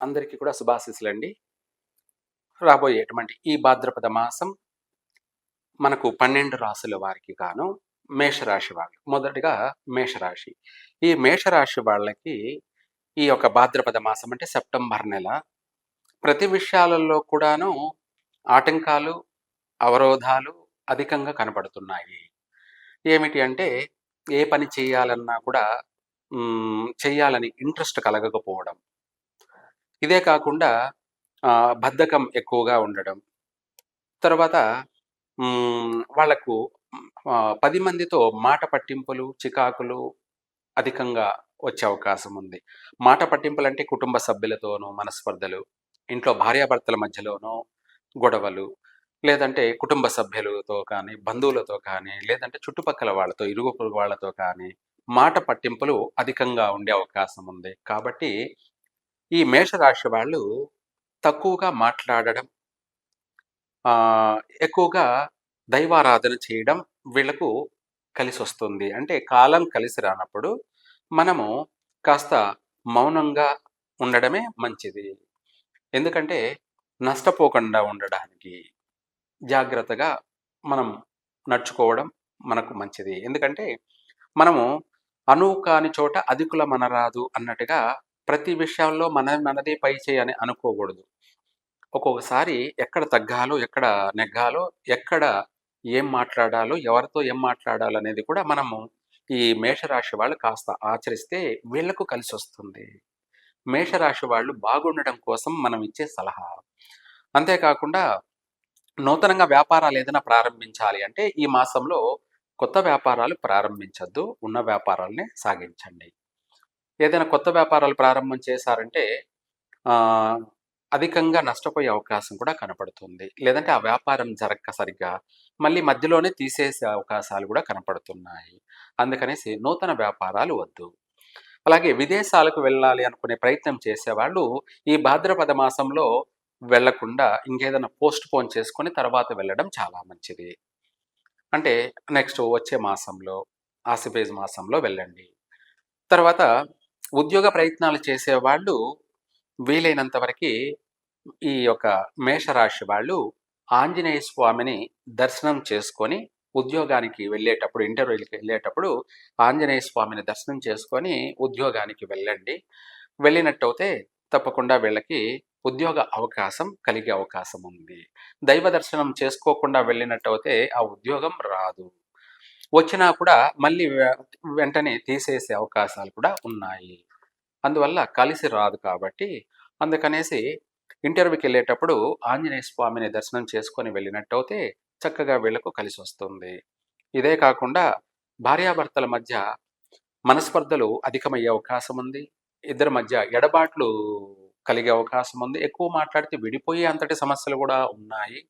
అందరికీ కూడా శుభాశీస్సులండి. రాబోయేటువంటి ఈ భాద్రపద మాసం మనకు పన్నెండు రాశుల వారికి గాను మేషరాశి వాళ్ళు మొదటిగా మేషరాశి. ఈ మేషరాశి వాళ్ళకి ఈ యొక్క భాద్రపద మాసం అంటే సెప్టెంబర్ నెల. ప్రతి విషయాలలో కూడాను ఆటంకాలు అవరోధాలు అధికంగా కనపడుతున్నాయి ఏమిటి అంటే ఏ పని చేయాలన్నా కూడా చేయాలని ఇంట్రెస్ట్ కలగకపోవడం. ఇదే కాకుండా ఆ, బద్ధకం ఎక్కువగా ఉండడం. తర్వాత వాళ్ళకు పది మందితో మాట పట్టింపులు చికాకులు అధికంగా వచ్చే అవకాశం ఉంది. మాట పట్టింపులు అంటే కుటుంబ సభ్యులతోనూ మనస్పర్ధలు ఇంట్లో భార్యాభర్తల మధ్యలోనూ గొడవలు లేదంటే కుటుంబ సభ్యులతో కానీ బంధువులతో కానీ లేదంటే చుట్టుపక్కల వాళ్ళతో ఇరుగు వాళ్ళతో కానీ మాట పట్టింపులు అధికంగా ఉండే అవకాశం ఉంది. కాబట్టి ఈ మేషరాశి వాళ్ళు తక్కువగా మాట్లాడడం ఆ, ఎక్కువగా దైవారాధన చేయడం వీళ్ళకు కలిసి వస్తుంది అంటే కాలం కలిసి రానప్పుడు మనము కాస్త మౌనంగా ఉండడమే మంచిది. ఎందుకంటే నష్టపోకుండా ఉండడానికి జాగ్రత్తగా మనం నడుచుకోవడం మనకు మంచిది. ఎందుకంటే మనము అను కాని చోట అధికుల మనరాదు అన్నట్టుగా ప్రతి విషయంలో మన మనదే పై చేయని అనుకోకూడదు. ఒక్కొక్కసారి ఎక్కడ తగ్గాలో ఎక్కడ నెగ్గాలో ఎక్కడ ఏం మాట్లాడాలో ఎవరితో ఏం మాట్లాడాలో అనేది కూడా మనము ఈ మేషరాశి వాళ్ళు కాస్త ఆచరిస్తే వీళ్ళకు కలిసి వస్తుంది. మేషరాశి వాళ్ళు బాగుండడం కోసం మనం ఇచ్చే సలహా. అంతేకాకుండా నూతనంగా వ్యాపారాలు ఏదైనా ప్రారంభించాలి అంటే ఈ మాసంలో కొత్త వ్యాపారాలు ప్రారంభించద్దు ఉన్న వ్యాపారాలనే సాగించండి. ఏదైనా కొత్త వ్యాపారాలు ప్రారంభం చేశారంటే అధికంగా నష్టపోయే అవకాశం కూడా కనపడుతుంది. లేదంటే ఆ వ్యాపారం జరగక సరిగ్గా మళ్ళీ మధ్యలోనే తీసేసే అవకాశాలు కూడా కనపడుతున్నాయి. అందుకనేసి నూతన వ్యాపారాలు వద్దు. అలాగే విదేశాలకు వెళ్ళాలి అనుకునే ప్రయత్నం చేసేవాళ్ళు ఈ భాద్రపద మాసంలో వెళ్ళకుండా ఇంకేదైనా పోస్ట్ పోన్ చేసుకొని తర్వాత వెళ్ళడం చాలా మంచిది. అంటే నెక్స్ట్ వచ్చే మాసంలో ఆసిఫేజ్ మాసంలో వెళ్ళండి. తర్వాత ఉద్యోగ ప్రయత్నాలు చేసేవాళ్ళు వీలైనంత వరకు ఈ యొక్క మేషరాశి వాళ్ళు ఆంజనేయ స్వామిని దర్శనం చేసుకొని ఉద్యోగానికి వెళ్ళేటప్పుడు ఇంటర్వ్యూకి వెళ్ళేటప్పుడు ఆంజనేయ స్వామిని దర్శనం చేసుకొని ఉద్యోగానికి వెళ్ళండి. వెళ్ళినట్టయితే తప్పకుండా వీళ్ళకి ఉద్యోగ అవకాశం కలిగే అవకాశం ఉంది. దైవ దర్శనం చేసుకోకుండా వెళ్ళినట్టయితే ఆ ఉద్యోగం రాదు. వచ్చినా కూడా మళ్ళీ వెంటనే తీసేసే అవకాశాలు కూడా ఉన్నాయి. అందువల్ల కలిసి రాదు కాబట్టి అందుకనేసి ఇంటర్వ్యూకి వెళ్ళేటప్పుడు ఆంజనేయ స్వామిని దర్శనం చేసుకొని వెళ్ళినట్టయితే చక్కగా వీళ్ళకు కలిసి వస్తుంది. ఇదే కాకుండా భార్యాభర్తల మధ్య మనస్పర్ధలు అధికమయ్యే అవకాశం ఉంది. ఇద్దరి మధ్య ఎడబాట్లు కలిగే అవకాశం ఉంది. ఎక్కువ మాట్లాడితే విడిపోయే అంతటి సమస్యలు కూడా ఉన్నాయి.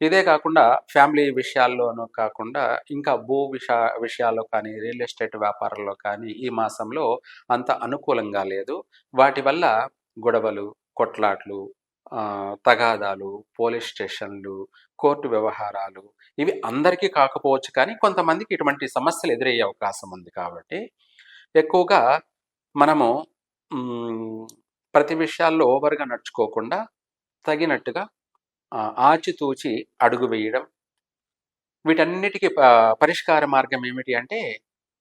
ఇదే కాకుండా ఫ్యామిలీ విషయాల్లోనూ కాకుండా ఇంకా భూ విష విషయాల్లో కానీ రియల్ ఎస్టేట్ వ్యాపారంలో కానీ ఈ మాసంలో అంత అనుకూలంగా లేదు. వాటి వల్ల గొడవలు కొట్లాట్లు ఆ, తగాదాలు పోలీస్ స్టేషన్లు కోర్టు వ్యవహారాలు ఇవి అందరికీ కాకపోవచ్చు కానీ కొంతమందికి ఇటువంటి సమస్యలు ఎదురయ్యే అవకాశం ఉంది కాబట్టి ఎక్కువగా మనము ప్రతి విషయాల్లో ఓవర్గా నడుచుకోకుండా తగినట్టుగా ఆచితూచి అడుగు వేయడం. వీటన్నిటికీ పరిష్కార మార్గం ఏమిటి అంటే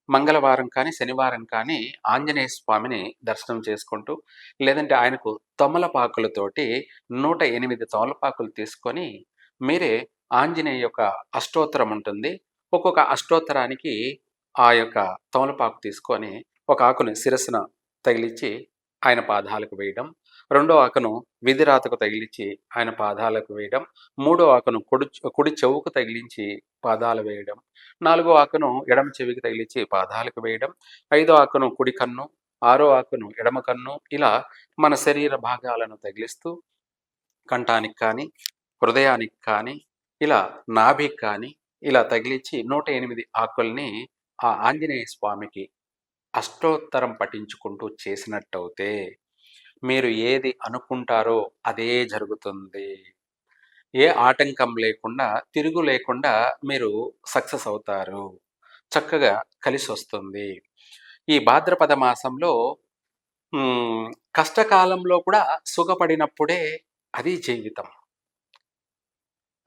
మంగళవారం కానీ శనివారం కానీ ఆంజనేయ స్వామిని దర్శనం చేసుకుంటూ లేదంటే ఆయనకు తమలపాకులతోటి నూట ఎనిమిది తమలపాకులు తీసుకొని మీరే ఆంజనేయ యొక్క అష్టోత్తరం ఉంటుంది. ఒక్కొక్క అష్టోత్తరానికి ఆ యొక్క తమలపాకు తీసుకొని ఒక ఆకుని శిరస్సున తగిలించి ఆయన పాదాలకు వేయడం. రెండో ఆకను విధిరాతకు తగిలించి ఆయన పాదాలకు వేయడం. మూడో ఆకను కుడి కుడి చెవుకు తగిలించి పాదాలు వేయడం. నాలుగో ఆకను ఎడమ చెవికి తగిలించి పాదాలకు వేయడం. ఐదో ఆకను కుడి కన్ను ఆరో ఆకును ఎడమ కన్ను ఇలా మన శరీర భాగాలను తగిలిస్తూ కంఠానికి కానీ హృదయానికి కానీ ఇలా నాభికి కానీ ఇలా తగిలించి నూట ఎనిమిది ఆకుల్ని ఆ ఆంజనేయ స్వామికి అష్టోత్తరం పఠించుకుంటూ చేసినట్టయితే మీరు ఏది అనుకుంటారో అదే జరుగుతుంది. ఏ ఆటంకం లేకుండా తిరుగు లేకుండా మీరు సక్సెస్ అవుతారు. చక్కగా కలిసి వస్తుంది ఈ భాద్రపద మాసంలో కష్టకాలంలో కూడా సుఖపడినప్పుడే అది జీవితం.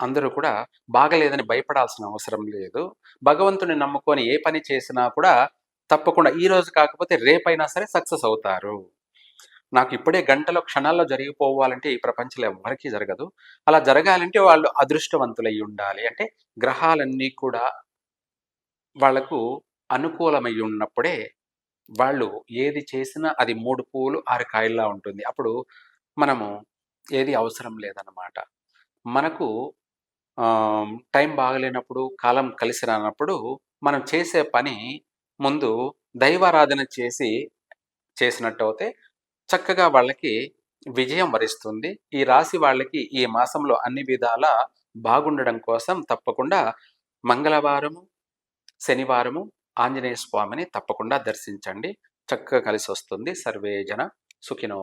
అందరూ కూడా బాగలేదని భయపడాల్సిన అవసరం లేదు. భగవంతుని నమ్ముకొని ఏ పని చేసినా కూడా తప్పకుండా ఈ రోజు కాకపోతే రేపైనా సరే సక్సెస్ అవుతారు. నాకు ఇప్పుడే గంటలో క్షణాల్లో జరిగిపోవాలంటే ఈ ప్రపంచంలో ఎవరికీ జరగదు. అలా జరగాలంటే వాళ్ళు అదృష్టవంతులై ఉండాలి అంటే గ్రహాలన్నీ కూడా వాళ్ళకు అనుకూలమై ఉన్నప్పుడే వాళ్ళు ఏది చేసినా అది మూడు పూలు ఆరు కాయల్లా ఉంటుంది. అప్పుడు మనము ఏది అవసరం లేదన్నమాట. మనకు టైం బాగలేనప్పుడు కాలం కలిసి రానప్పుడు మనం చేసే పని ముందు దైవారాధన చేసి చేసినట్టు అయితే చక్కగా వాళ్ళకి విజయం వరిస్తుంది. ఈ రాశి వాళ్ళకి ఈ మాసంలో అన్ని విధాల బాగుండడం కోసం తప్పకుండా మంగళవారము శనివారము ఆంజనేయ స్వామిని తప్పకుండా దర్శించండి. చక్కగా కలిసి వస్తుంది సర్వే జన సుఖినో